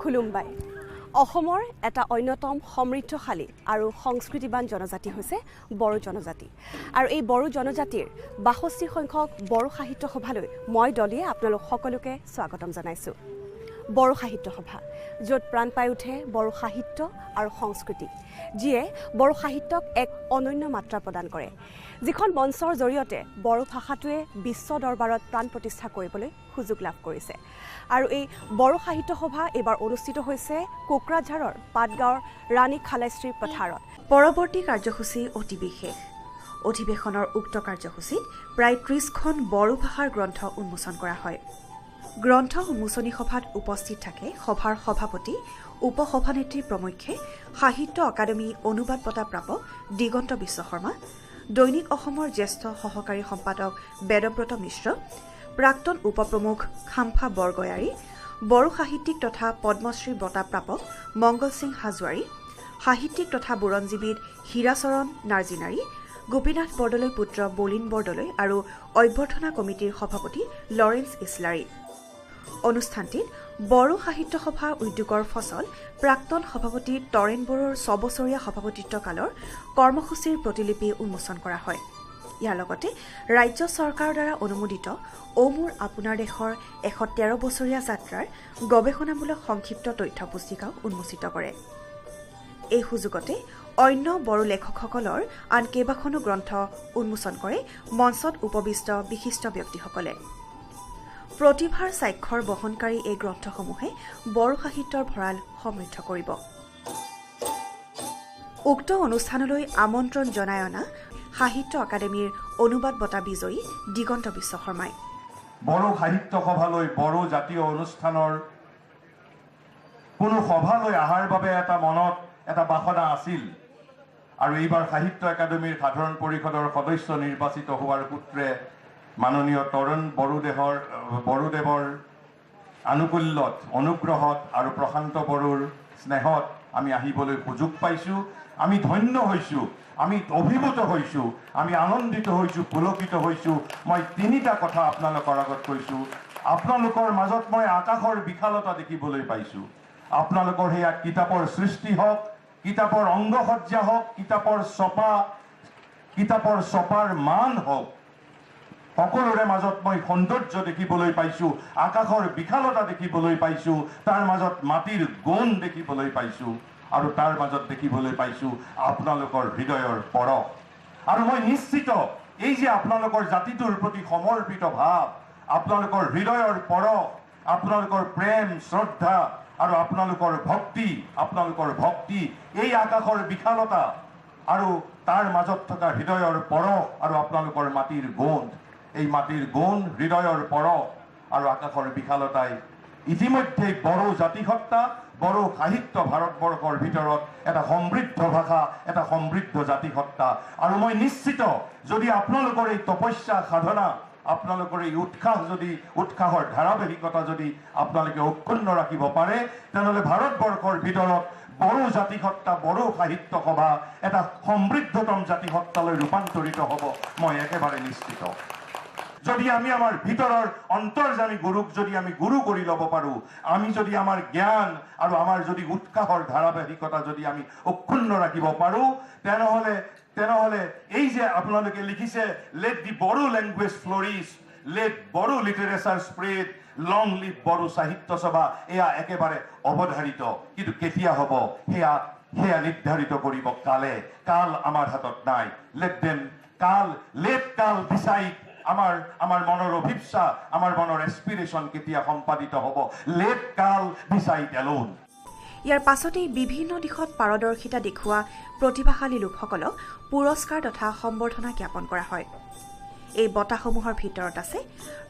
খুলুমবাই অসমৰ এটা অন্যতম সমৃদ্ধশালী আৰু সংস্কৃতিবান জনজাতি হৈছে বড়ো জনজাতি। আৰু এই বড়ো জনজাতিৰ বাষষ্ঠি সংখ্যক বড়ো সাহিত্য সভালৈ মই দলিয়ে আপোনালোক সকলোকে স্বাগতম জনাইছোঁ। বড়ো সাহিত্য সভা য'ত প্ৰাণ পাই উঠে বড়ো সাহিত্য আৰু সংস্কৃতি যিয়ে বড়ো সাহিত্যক এক অনন্য মাত্ৰা প্ৰদান কৰে। যিখন মঞ্চৰ জৰিয়তে বড়ো ভাষাটোৱে বিশ্ব দৰবাৰত প্ৰাণ প্ৰতিষ্ঠা কৰিবলৈ সুযোগ লাভ কৰিছে। আৰু এই বড়ো সাহিত্য সভা এইবাৰ অনুষ্ঠিত হৈছে কোকৰাঝাৰৰ পাটগাঁৱৰ ৰাণী খালাইশ্ৰী পথাৰত। পৰৱৰ্তী কাৰ্যসূচী অতি বিশেষ। অধিৱেশনৰ উক্ত কাৰ্যসূচীত প্ৰায় ত্ৰিছখন বড়ো ভাষাৰ গ্ৰন্থ উন্মোচন কৰা হয়। গ্ৰন্থ উন্মোচনী সভাত উপস্থিত থাকে সভাৰ সভাপতি উপ সভানেত্ৰী প্ৰমুখ্যে সাহিত্য অকাডেমী অনুবাদ বঁটা প্ৰাপক দিগন্ত বিশ্ব শৰ্মা দৈনিক অসমৰ জ্যেষ্ঠ সহকাৰী সম্পাদক বেদব্ৰত মিশ্ৰ প্ৰাক্তন উপ প্ৰমুখ খাম্ফা বৰগয়াৰী বড়ো সাহিত্যিক তথা পদ্মশ্ৰী বঁটা প্ৰাপক মংগল সিং হাজোৱাৰী সাহিত্যিক তথা বুৰঞ্জীবিদ হীৰাচৰণ নাৰ্জিনাৰী গোপীনাথ বৰদলৈ পুত্ৰ বলিন বৰদলৈ আৰু অভ্যৰ্থনা কমিটিৰ সভাপতি লৰেন্স ইছলাৰী। অনুষ্ঠানটিত বড়ো সাহিত্য সভা উদ্যোগৰ ফচল প্ৰাক্তন সভাপতি তৰেণ বড়োৰ ছবছৰীয়া সভাপতিত্ব কালৰ কৰ্মসূচীৰ প্ৰতিলিপি উন্মোচন কৰা হয়। ইয়াৰ লগতে ৰাজ্য চৰকাৰৰ দ্বাৰা অনুমোদিত অ মোৰ আপোনাৰ দেশৰ এশ তেৰ বছৰীয়া যাত্ৰাৰ গৱেষণামূলক সংক্ষিপ্ত তথ্য পুস্তিকাও উন্মোচিত কৰে। এই সুযোগতে অন্য বড়ো লেখকসকলৰ আন কেইবাখনো গ্ৰন্থ উন্মোচন কৰে মঞ্চত উপবিষ্ট বিশিষ্ট ব্যক্তিসকলে। প্ৰতিভাৰ স্বাক্ষৰ বহনকাৰী এই গ্ৰন্থসমূহে বড়ো সাহিত্যৰ ভঁৰাল সমৃদ্ধ কৰিব। উক্ত অনুষ্ঠানলৈ আমন্ত্ৰণ জনাই অনা সাহিত্য অকাডেমীৰ অনুবাদ বঁটা বিজয়ী দিগন্ত বিশ্ব শৰ্মাই। বড়ো সাহিত্য সভালৈ বড়ো জাতীয় অনুষ্ঠানৰ কোনো সভালৈ অহাৰ বাবে এটা মনত এটা বাসনা আছিল। আৰু এইবাৰ সাহিত্য একাডেমীৰ সাধাৰণ পৰিষদৰ সদস্য নিৰ্বাচিত হোৱাৰ সূত্ৰে মাননীয় তৰুণ বড়োদেহৰ বড়োদেৱৰ আনুকূল্যত অনুগ্ৰহত আৰু প্ৰশান্ত বড়োৰ স্নেহত আমি আহিবলৈ সুযোগ পাইছোঁ। আমি ধন্য হৈছোঁ। আমি অভিভূত হৈছোঁ। আমি আনন্দিত হৈছোঁ পুলকিত হৈছোঁ। মই তিনিটা কথা আপোনালোকৰ আগত কৈছোঁ। আপোনালোকৰ মাজত মই আকাশৰ বিশালতা দেখিবলৈ পাইছোঁ। আপোনালোকৰ সেয়া কিতাপৰ সৃষ্টি হওক কিতাপৰ অংগসজ্জা হওক কিতাপৰ ছপা কিতাপৰ ছপাৰ মান হওক সকলোৰে মাজত মই সৌন্দৰ্য দেখিবলৈ পাইছোঁ আকাশৰ বিশালতা দেখিবলৈ পাইছোঁ তাৰ মাজত মাটিৰ গুণ দেখিবলৈ পাইছোঁ আৰু তাৰ মাজত দেখিবলৈ পাইছোঁ আপোনালোকৰ হৃদয়ৰ পৰশ। আৰু মই নিশ্চিত এই যে আপোনালোকৰ জাতিটোৰ প্ৰতি সমৰ্পিত ভাৱ আপোনালোকৰ হৃদয়ৰ পৰশ আপোনালোকৰ প্ৰেম শ্ৰদ্ধা আৰু আপোনালোকৰ ভক্তি আপোনালোকৰ ভক্তি এই আকাশৰ বিশালতা আৰু তাৰ মাজত থকা হৃদয়ৰ পৰশ আৰু আপোনালোকৰ মাটিৰ গোন্ধ এই মাটিৰ গুণ হৃদয়ৰ পৰশ আৰু আকাশৰ বিশালতাই ইতিমধ্যে বড়ো জাতিসত্তা বড়ো সাহিত্য ভাৰতবৰ্ষৰ ভিতৰত এটা সমৃদ্ধ ভাষা এটা সমৃদ্ধ জাতিসত্তা। আৰু মই নিশ্চিত যদি আপোনালোকৰ এই তপস্যা সাধনা আপোনালোকৰ এই উৎসাহ যদি উৎসাহৰ ধাৰাবাহিকতা যদি আপোনালোকে অক্ষুণ্ণ ৰাখিব পাৰে তেনেহ'লে ভাৰতবৰ্ষৰ ভিতৰত বড়ো জাতিসত্তা বড়ো সাহিত্য সভা এটা সমৃদ্ধতম জাতিসত্তালৈ ৰূপান্তৰিত হ'ব। মই একেবাৰে নিশ্চিত। যদি আমি আমাৰ ভিতৰৰ অন্তৰ্জামী গুৰুক যদি আমি গুৰু কৰি ল'ব পাৰোঁ, আমি যদি আমাৰ জ্ঞান আৰু আমাৰ যদি উৎসাহৰ ধাৰাবাহিকতা যদি আমি অক্ষুণ্ণ ৰাখিব পাৰোঁ, তেনেহ'লে তেনেহ'লে এই যে আপোনালোকে লিখিছে let the Bodo language flourish let Bodo literature spread long live Bodo Sahitya Sabha এয়া একেবাৰে অৱধাৰিত কিন্তু কেতিয়া হ'ব? সেয়া সেয়া নিৰ্ধাৰিত কৰিব কালে। কাল আমাৰ হাতত নাই। লেট দেম কাল লেট কাল ডিচাইড আমাৰ আমাৰ মনৰ অভিপ্সা আমাৰ মনৰ এছপিৰেশ্যন কেতিয়া সম্পাদিত হ'ব? লেট কাল ডিচাইড এলোন ইয়াৰ পাছতেই বিভিন্ন দিশত পাৰদৰ্শিতা দেখুওৱা প্ৰতিভাশালী লোকসকলক পুৰস্কাৰ তথা সম্বৰ্ধনা জ্ঞাপন কৰা হয়। এই বঁটাসমূহৰ ভিতৰত আছে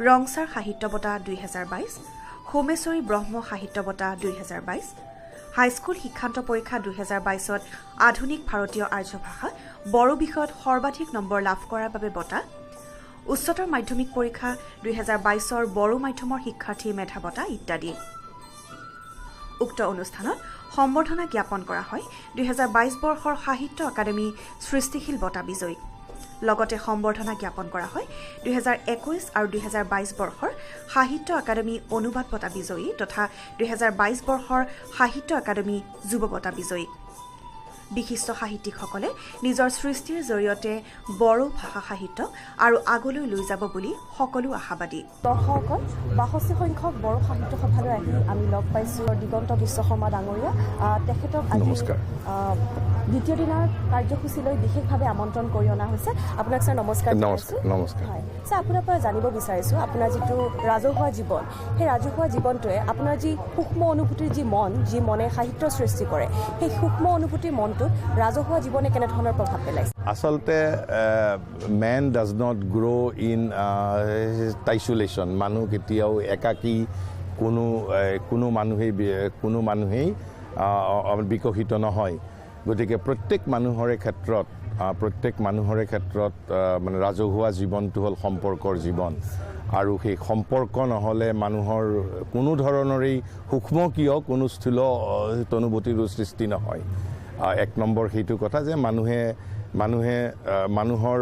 ৰংচাৰ সাহিত্য বঁটা দুহেজাৰ বাইছ সোমেশ্বৰী ব্ৰহ্ম সাহিত্য বঁটা দুহেজাৰ বাইছ হাইস্কুল শিক্ষান্ত পৰীক্ষা দুহেজাৰ বাইছত আধুনিক ভাৰতীয় আৰ্য ভাষা বড়ো বিষয়ত সৰ্বাধিক নম্বৰ লাভ কৰাৰ বাবে বঁটা উচ্চতৰ মাধ্যমিক পৰীক্ষা দুহেজাৰ বাইছৰ বড়ো মাধ্যমৰ শিক্ষাৰ্থীৰ মেধা বঁটা ইত্যাদি। উক্ত অনুষ্ঠানত সম্বৰ্ধনা জ্ঞাপন কৰা হয় দুহেজাৰ বাইছ বৰ্ষৰ সাহিত্য অকাডেমী সৃষ্টিশীল বঁটা বিজয়ীক লগতে সম্বৰ্ধনা জ্ঞাপন কৰা হয় দুহেজাৰ একৈছ আৰু দুহেজাৰ বাইছ বৰ্ষৰ সাহিত্য একাডেমী অনুবাদ বঁটা বিজয়ী তথা দুহেজাৰ বাইছ বৰ্ষৰ সাহিত্য একাডেমী যুৱ বঁটা বিজয়ী। বিশিষ্ট সাহিত্যিকসকলে নিজৰ সৃষ্টিৰ জৰিয়তে বড়ো ভাষা সাহিত্য আৰু আগলৈ লৈ যাব বুলি সকলো আশাবাদী দৰ্শকসকল বাষষ্ঠি সংখ্যক বড়ো সাহিত্য সভালৈ আহি আমি লগ পাইছোঁ দিগন্ত বিশ্ব শৰ্মা ডাঙৰীয়া তেখেতক আজি দ্বিতীয় দিনাৰ কাৰ্যসূচীলৈ বিশেষভাৱে আমন্ত্ৰণ কৰি অনা হৈছে আপোনাক ছাৰ নমস্কাৰ নমস্কাৰ, জনাইছোঁ। নমস্কাৰ। হয় ছাৰ আপোনাৰ পৰা জানিব বিচাৰিছোঁ আপোনাৰ যিটো ৰাজহুৱা জীৱন সেই ৰাজহুৱা জীৱনটোৱে আপোনাৰ যি সূক্ষ্ম অনুভূতিৰ যি মন যি মনে সাহিত্য সৃষ্টি কৰে সেই সূক্ষ্ম অনুভূতিৰ মনটোত ৰাজহুৱা জীৱনে কেনেধৰণৰ প্ৰভাৱ পেলাইছে? আচলতে man does not grow' in isolation মানুহ কেতিয়াও একাকী কোনো কোনো মানুহেই কোনো মানুহেই বিকশিত নহয়। গতিকে প্ৰত্যেক মানুহৰে ক্ষেত্ৰত প্ৰত্যেক মানুহৰে ক্ষেত্ৰত মানে ৰাজহুৱা জীৱনটো হ'ল সম্পৰ্কৰ জীৱন। আৰু সেই সম্পৰ্ক নহ'লে মানুহৰ কোনো ধৰণৰেই সূক্ষ্ম কিয় কোনো স্থূল অনুভূতিৰো সৃষ্টি নহয়। এক নম্বৰ সেইটো কথা যে মানুহে মানুহে মানুহৰ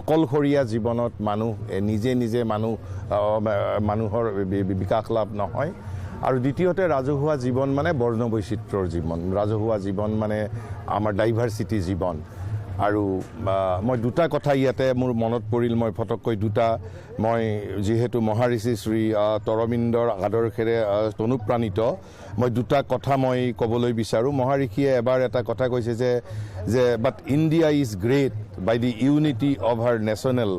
অকলশৰীয়া জীৱনত মানুহ নিজে নিজে মানুহ মানুহৰ বিকাশ লাভ নহয়। আৰু দ্বিতীয়তে ৰাজহুৱা জীৱন মানে বৰ্ণ বৈচিত্ৰ্যৰ জীৱন। ৰাজহুৱা জীৱন মানে আমাৰ ডাইভাৰ্চিটি জীৱন। আৰু মই দুটা কথা ইয়াতে মোৰ মনত পৰিল মই ফটককৈ দুটা। মই যিহেতু মহাৰিষি শ্ৰী আহ, তৰবিন্দৰ আদৰ্শেৰে অনুপ্ৰাণিত মই দুটা কথা মই ক'বলৈ বিচাৰোঁ। মহাৰিষিয়ে এবাৰ এটা কথা কৈছে যে যে but India is great by the unity of her national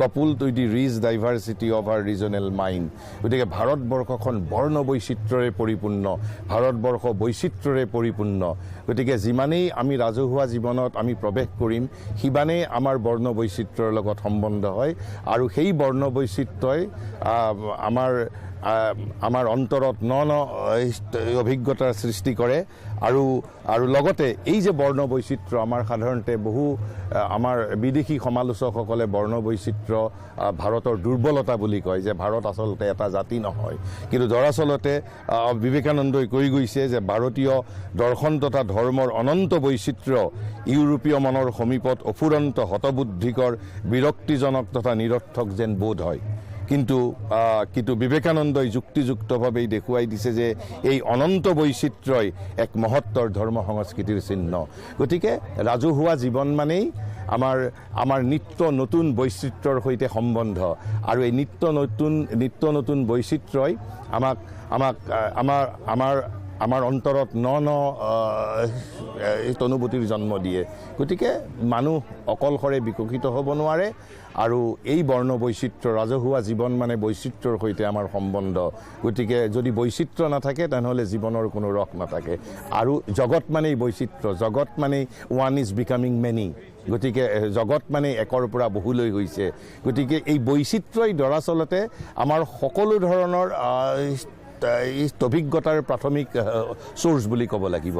couple to the rich diversity of our regional mind গতিকে ভাৰতবৰ্ষখন বৰ্ণ বৈচিত্ৰ্যৰে পৰিপূৰ্ণ ভাৰতবৰ্ষ বৈচিত্ৰ্যৰে পৰিপূৰ্ণ। গতিকে যিমানেই আমি ৰাজহুৱা জীৱনত আমি প্ৰৱেশ কৰিম সিমানেই আমাৰ বৰ্ণ বৈচিত্ৰ্যৰ লগত সম্বন্ধ হয়। আৰু সেই বৰ্ণ বৈচিত্ৰ্যই আহ, আমাৰ আমাৰ অন্তৰত ন ন অভিজ্ঞতাৰ সৃষ্টি কৰে। আৰু আৰু লগতে এই যে বৰ্ণ বৈচিত্ৰ্য আমাৰ সাধাৰণতে বহু আমাৰ বিদেশী সমালোচকসকলে বৰ্ণ বৈচিত্ৰ্য আহ, ভাৰতৰ দুৰ্বলতা বুলি কয় যে ভাৰত আচলতে এটা জাতি নহয়। কিন্তু দৰাচলতে বিবেকানন্দই কৈ গৈছে যে ভাৰতীয় দৰ্শন তথা ধৰ্মৰ অনন্ত বৈচিত্ৰ্য ইউৰোপীয় মনৰ সমীপত অফুৰন্ত হতবুদ্ধিকৰ বিৰক্তিজনক তথা নিৰৰ্থক যেন বোধ হয়। কিন্তু কিন্তু বিবেকানন্দই যুক্তিযুক্তভাৱেই দেখুৱাই দিছে যে এই অনন্ত বৈচিত্ৰ্যই এক মহত্তৰ ধৰ্ম সংস্কৃতিৰ চিহ্ন। গতিকে ৰাজহুৱা জীৱন মানেই আমাৰ আমাৰ নিত্য নতুন বৈচিত্ৰ্যৰ সৈতে সম্বন্ধ। আৰু এই নিত্য নতুন নিত্য নতুন বৈচিত্ৰ্যই আমাক আমাক আমাৰ আমাৰ আমাৰ অন্তৰত ন ন অনুভূতিৰ জন্ম দিয়ে। গতিকে মানুহ অকলশৰে বিকশিত হ'ব নোৱাৰে আৰু এই বৰ্ণ বৈচিত্ৰ্য ৰাজহুৱা জীৱন মানে বৈচিত্ৰ্যৰ সৈতে আমাৰ সম্বন্ধ। গতিকে যদি বৈচিত্ৰ্য নাথাকে তেনেহ'লে জীৱনৰ কোনো ৰস নাথাকে। আৰু জগত মানেই বৈচিত্ৰ্য জগত মানেই ওৱান ইজ বিকামিং মেনি গতিকে জগত মানে একৰ পৰা বহুলৈ হৈছে গতিকে এই বৈচিত্ৰ্যই দৰাচলতে আমাৰ সকলো ধৰণৰ অভিজ্ঞতাৰ প্ৰাথমিক চ'ৰ্চ বুলি ক'ব লাগিব।